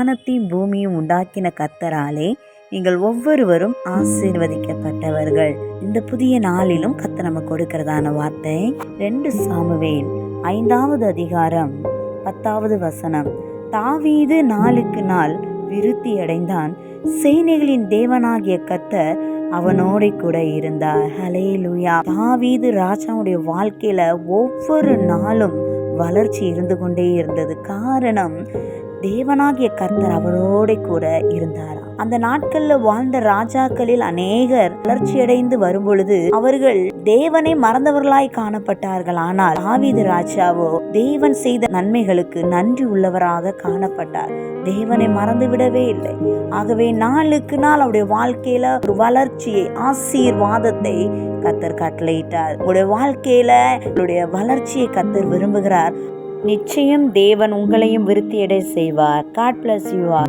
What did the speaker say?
வானத்தையும் பூமியும் உண்டாக்கின கத்தராலே நீங்கள் ஒவ்வொருவரும் ஆசீர்வதிக்கப்பட்டவர்கள். இந்த புதிய நாளிலும் கத்த நம்ம கொடுக்கிறதான வார்த்தை ரெண்டு சாமுவேல் ஐந்தாவது அதிகாரம் பத்தாவது வசனம். தாவீது நாளுக்கு நாள் விருத்தி அடைந்தான். சேனைகளின் தேவனாகிய கத்தர் அவனோட கூட இருந்தார். ஹலே லூயா தாவீது ராஜாவுடைய வாழ்க்கையில ஒவ்வொரு நாளும் வளர்ச்சி இருந்து கொண்டே இருந்தது. காரணம் தேவனாகிய கர்த்தர் அவரோட கூட இருந்தாராம். அந்த நாட்கள்ல வாழ்ந்த ராஜாக்களில் அநேகர் வளர்ச்சியடைந்து வரும்பொழுது அவர்கள் தேவனை மறந்தவர்களாய் காணப்பட்டார்கள். ஆனால் தாவீது ராஜாவோ தேவன் செய்த நன்மைகளுக்கு நன்றி உள்ளவராக காணப்பட்டார். தேவனை மறந்து விடவே இல்லை. ஆகவே நாளுக்கு நாள் அவருடைய வாழ்க்கையில ஒரு வளர்ச்சியை ஆசீர்வாதத்தை கத்தர் கட்டளையிட்டார். உங்களுடைய வாழ்க்கையில உங்களுடைய வளர்ச்சியை கத்தர் விரும்புகிறார். நிச்சயம் தேவன் உங்களையும் விருத்தியடை செய்வார். God bless you are